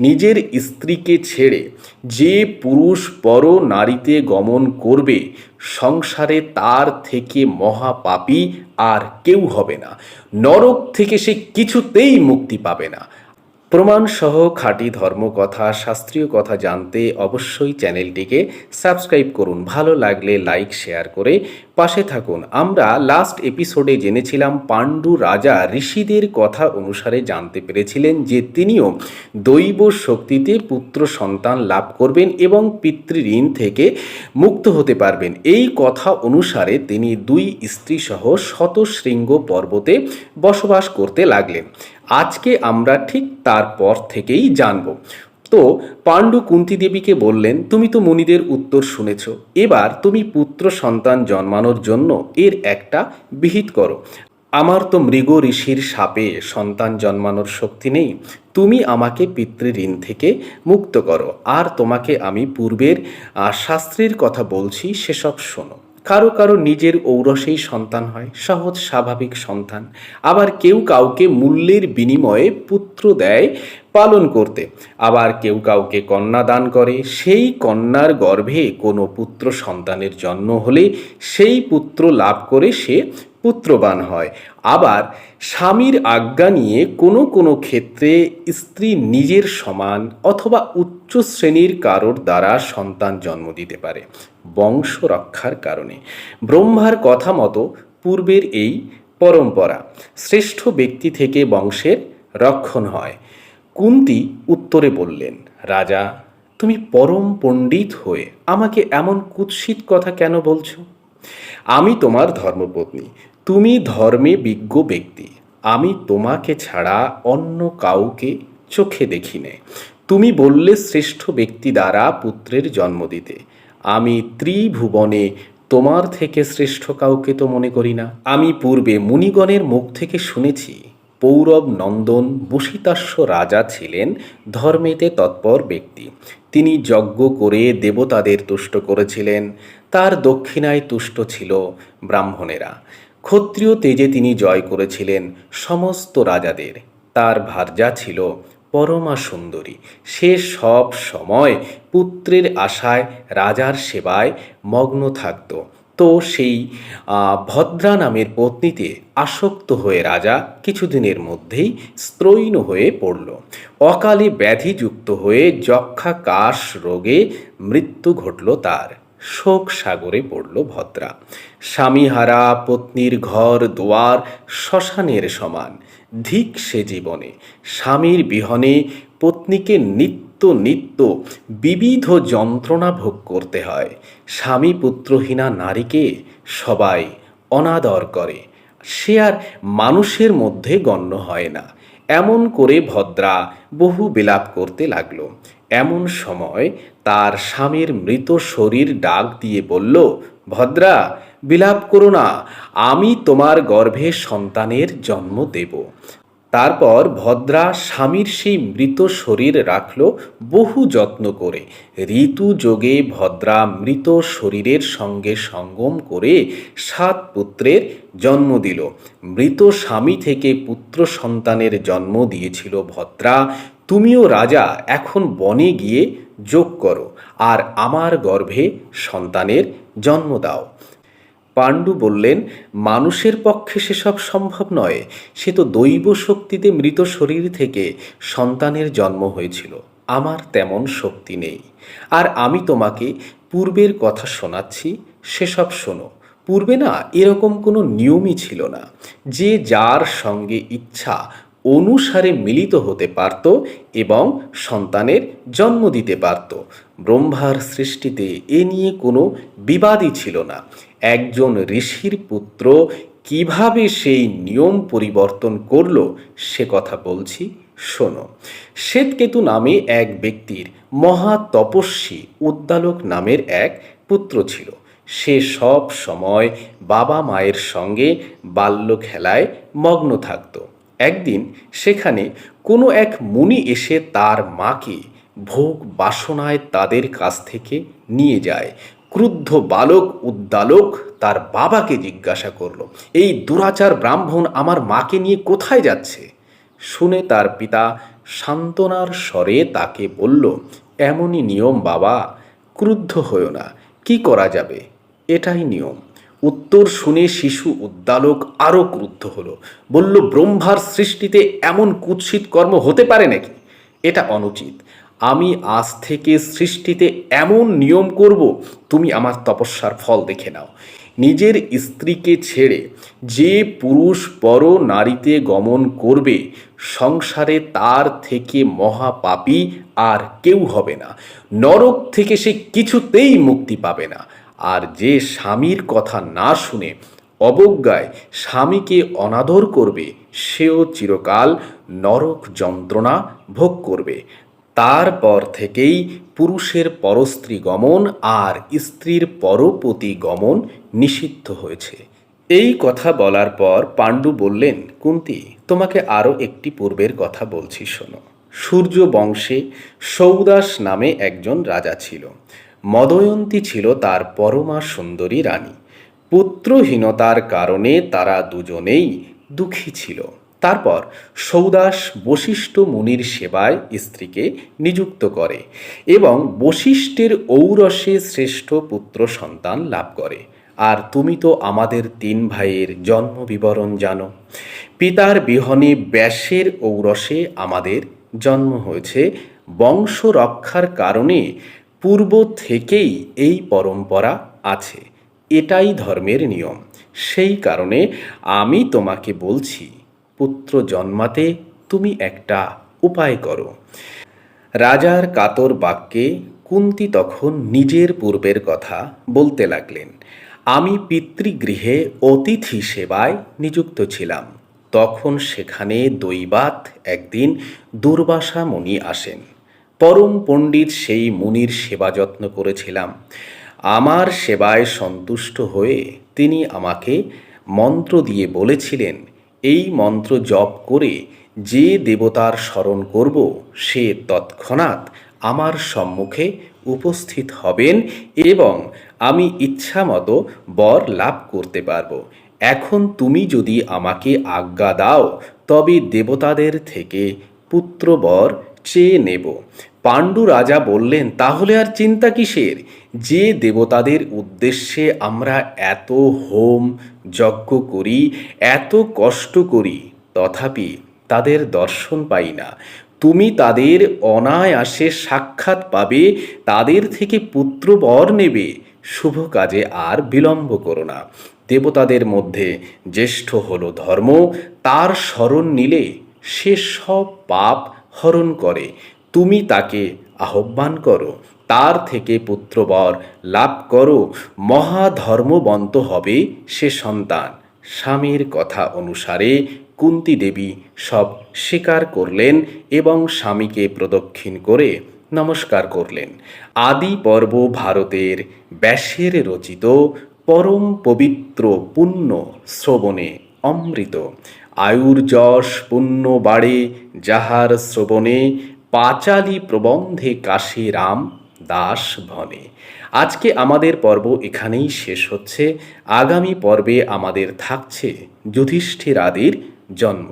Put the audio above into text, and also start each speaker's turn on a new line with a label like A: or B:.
A: নিজের স্ত্রীকে ছেড়ে যে পুরুষ পর নারীতে গমন করবে, সংসারে তার থেকে মহাপাপী আর কেউ হবে না। নরক থেকে সে কিছুতেই মুক্তি পাবে না। প্রমাণসহ খাঁটি ধর্মকথা, শাস্ত্রীয় কথা জানতে অবশ্যই চ্যানেলটিকে সাবস্ক্রাইব করুন। ভালো লাগলে লাইক, শেয়ার করে পাশে থাকুন। আমরা লাস্ট এপিসোডে জেনেছিলাম পাণ্ডু রাজা ঋষিদের কথা অনুসারে জানতে পেরেছিলেন যে তিনিও দৈব শক্তিতে পুত্র সন্তান লাভ করবেন এবং পিতৃঋণ থেকে মুক্ত হতে পারবেন। এই কথা অনুসারে তিনি দুই স্ত্রীসহ শতশৃঙ্গ পর্বতে বসবাস করতে লাগলেন। আজকে আমরা ঠিক তারপর থেকেই জানব। তো পাণ্ডু কুন্তি দেবীকে বললেন, তুমি তো মুনিদের উত্তর শুনেছ। এবার তুমি পুত্র সন্তান জন্মানোর জন্য এর একটা বিহিত করো। আমার তো মৃগ ঋষির সাপে সন্তান জন্মানোর শক্তি নেই। তুমি আমাকে পিতৃঋণ থেকে মুক্ত করো। আর তোমাকে আমি পূর্বের শাস্ত্রের কথা বলছি, সেসব শোনো। কারও কারও নিজের ঔরসেই সন্তান হয়, সহজ স্বাভাবিক সন্তান। আবার কেউ কাউকে মূল্যের বিনিময়ে পুত্র দেয় পালন করতে। আবার কেউ কাউকে কন্যা দান করে, সেই কন্যার গর্ভে কোনো পুত্র সন্তানের জন্ম হলে সেই পুত্র লাভ করে সে পুত্রবান হয়। আবার স্বামীর আজ্ঞা নিয়ে কোনো কোনো ক্ষেত্রে স্ত্রী নিজের সমান অথবা উচ্চ শ্রেণির কারোর দ্বারা সন্তান জন্ম দিতে পারে, বংশ রক্ষার কারণে। ব্রহ্মার কথা মতো পূর্বের এই পরম্পরা শ্রেষ্ঠ ব্যক্তি থেকে বংশের রক্ষণ হয়। কুন্তি উত্তরে বললেন, রাজা, তুমি পরম পণ্ডিত হয়ে আমাকে এমন কুৎসিত কথা কেন বলছো? আমি তোমার ধর্মপত্নী। তুমি ধর্মে বিজ্ঞ ব্যক্তি, আমি তোমাকে ছাড়া অন্য কাউকে চোখে দেখি নে তুমি বললে শ্রেষ্ঠ ব্যক্তি দ্বারা পুত্রের জন্ম দিতে। আমি ত্রিভুবনে তোমার থেকে শ্রেষ্ঠ কাউকে তো মনে করি না। আমি পূর্বে মুনিগণের মুখ থেকে শুনেছি, পৌরব নন্দন বসিতাস্য রাজা ছিলেন ধর্মেতে তৎপর ব্যক্তি। তিনি যজ্ঞ করে দেবতাদের তুষ্ট করেছিলেন, তার দক্ষিণায় তুষ্ট ছিল ব্রাহ্মণেরা। ক্ষত্রিয় তেজে তিনি জয় করেছিলেন সমস্ত রাজাদের। তার ভার্যা ছিল পরমা সুন্দরী। সে সব সময় পুত্রের আশায়, রাজার সেবায় মগ্ন থাকত। তো সেই ভদ্রা নামের পত্নীতে আসক্ত হয়ে রাজা কিছুদিনের মধ্যেই স্ত্রৈণ হয়ে পড়ল। অকালে ব্যাধিযুক্ত হয়ে যক্ষা কাশ রোগে মৃত্যু ঘটল তার। শোক সাগরে পড়ল ভদ্রা। স্বামীহারা, পত্নীর ঘর, দুয়ার শ্মশানের সমান। ধিক সে জীবনে। স্বামীর বিহনে পত্নীকে নিত্য নিত্য বিবিধ যন্ত্রণা ভোগ করতে হয়। স্বামী পুত্রহীনা নারীকে সবাই অনাদর করে। সে আর মানুষের মধ্যে গণ্য হয় না। এমন করে ভদ্রা বহু বিলাপ করতে লাগল। এমন সময় তার স্বামীর মৃত শরীর ডাক দিয়ে বলল, ভদ্রা, বিলাপ করো না, আমি তোমার গর্ভে সন্তানের জন্ম দেব। তারপর ভদ্রা স্বামীর সেই মৃত শরীর রাখল বহু যত্ন করে। ঋতু যোগে ভদ্রা মৃত শরীরের সঙ্গে সঙ্গম করে সাত পুত্রের জন্ম দিল। মৃত স্বামী থেকে পুত্র সন্তানের জন্ম দিয়েছিল ভদ্রা। তুমিও রাজা, এখন বনে গিয়ে যোগ করো আর আমার গর্ভে সন্তানের জন্ম দাও। পাণ্ডু বললেন, মানুষের পক্ষে সেসব সম্ভব নয়। সে তো দৈব শক্তিতে মৃত শরীর থেকে সন্তানের জন্ম হয়েছিল। আমার তেমন শক্তি নেই। আর আমি তোমাকে পূর্বের কথা শোনাচ্ছি, সেসব শোনো। পূর্বে না এরকম কোনো নিয়মই ছিল না। যে যার সঙ্গে ইচ্ছা অনুসারে মিলিত হতে পারত এবং সন্তানের জন্ম দিতে পারত। ব্রহ্মার সৃষ্টিতে এ নিয়ে কোনো বিবাদই ছিল না। একজন ঋষির পুত্র কীভাবে সেই নিয়ম পরিবর্তন করল সে কথা বলছি, শোনো। শ্বেতকেতু নামে এক ব্যক্তির মহা তপস্বী উদ্দালক নামের এক পুত্র ছিল। সে সব সময় বাবা মায়ের সঙ্গে বাল্য খেলায় মগ্ন থাকত। একদিন সেখানে কোনো এক মুনি এসে তার মাকে ভোগ বাসনায় তাদের কাছ থেকে নিয়ে যায়। ক্রুদ্ধ বালক, উদ্দালক তার বাবাকে জিজ্ঞাসা করল, এই দুরাচার ব্রাহ্মণ আমার মাকে নিয়ে কোথায় যাচ্ছে? শুনে তার পিতা সান্ত্বনার স্বরে তাকে বলল, এমনই নিয়ম বাবা, ক্রুদ্ধ হয়েও না, কি করা যাবে? এটাই নিয়ম। উত্তর শুনে শিশু উদ্দালক আরও ক্রুদ্ধ হলো। বলল, ব্রহ্মার সৃষ্টিতে এমন কুৎসিত কর্ম হতে পারে নাকি? এটা অনুচিত। আমি আজ থেকে সৃষ্টিতে এমন নিয়ম করব, তুমি আমার তপস্যার ফল দেখে নাও। নিজের স্ত্রীকে ছেড়ে যে পুরুষ পর নারীতে গমন করবে, সংসারে তার থেকে মহাপাপী আর কেউ হবে না। নরক থেকে সে কিছুতেই মুক্তি পাবে না। আর যে স্বামীর কথা না শুনে অবজ্ঞায় স্বামীকে অনাদর করবে, সেও চিরকাল নরক যন্ত্রণা ভোগ করবে। তারপর থেকেই পুরুষের পরস্ত্রী গমন আর স্ত্রীর পরপতি গমন নিষিদ্ধ হয়েছে। এই কথা বলার পর পাণ্ডু বললেন, কুন্তি, তোমাকে আরও একটি পূর্বের কথা বলছি, শোনো। সূর্য বংশে সৌদাস নামে একজন রাজা ছিল। মদয়ন্তী ছিল তার পরমা সুন্দরী রানী। পুত্রহীনতার কারণে তারা দুজনেই দুঃখী ছিল। তারপর সৌদাস বশিষ্ঠ মুনির সেবায় স্ত্রীকে নিযুক্ত করে এবং বশিষ্ঠের ঔরসে শ্রেষ্ঠ পুত্র সন্তান লাভ করে। আর তুমি তো আমাদের তিন ভাইয়ের জন্ম বিবরণ জানো। পিতার বিহনে ব্যাসের ঔরসে আমাদের জন্ম হয়েছে। বংশ রক্ষার কারণে পূর্ব থেকেই এই পরম্পরা আছে। এটাই ধর্মের নিয়ম। সেই কারণে আমি তোমাকে বলছি, পুত্র জন্মাতে তুমি একটা উপায় করো। রাজার কাতর বাক্যে কুন্তি তখন নিজের পূর্বের কথা বলতে লাগলেন, আমি পিতৃগৃহে অতিথি সেবায় নিযুক্ত ছিলাম। তখন সেখানে দৈবাত একদিন দুর্বাসা মুনি আসেন। পরম পণ্ডিত সেই মুনির সেবা যত্ন করেছিলাম। আমার সেবায় সন্তুষ্ট হয়ে তিনি আমাকে মন্ত্র দিয়ে বলেছিলেন, এই মন্ত্র জপ করে যে দেবতার স্মরণ করব, সে তৎক্ষণাৎ আমার সম্মুখে উপস্থিত হবেন এবং আমি ইচ্ছামতো বর লাভ করতে পারব। এখন তুমি যদি আমাকে আজ্ঞা দাও, তবে দেবতাদের থেকে পুত্রবর চেয়ে নেব। পাণ্ডু রাজা বললেন, তাহলে আর চিন্তা কিসের? যে দেবতাদের উদ্দেশ্যে আমরা এত হোম যজ্ঞ করি, এত কষ্ট করি, তথাপি তাদের দর্শন পাই না। তুমি তাদের অনায়াসে সাক্ষাৎ পাবে, তাদের থেকে পুত্র বর নেবে। শুভ কাজে আর বিলম্ব করো না। দেবতাদের মধ্যে জ্যেষ্ঠ হল ধর্ম, তার স্মরণ নিলে সে সব পাপ হরণ করে। তুমি তাকে আহ্বান করো, তার থেকে পুত্রবর লাভ করো। মহাধর্মবন্ত হবে সে সন্তান। স্বামীর কথা অনুসারে কুন্তি দেবী সব স্বীকার করলেন এবং স্বামীকে প্রদক্ষিণ করে নমস্কার করলেন। আদি পর্ব ভারতের ব্যাসের রচিত পরম পবিত্র পুণ্য শ্রবণে অমৃত। আয়ুর যশ পুণ্য বাড়ে, যাহার শ্রবণে পাঁচালি প্রবন্ধে কাশী রাম দাস ভনে। আজকে আমাদের পর্ব এখানেই শেষ হচ্ছে। আগামী পর্বে আমাদের থাকছে যুধিষ্ঠিরাদের জন্ম।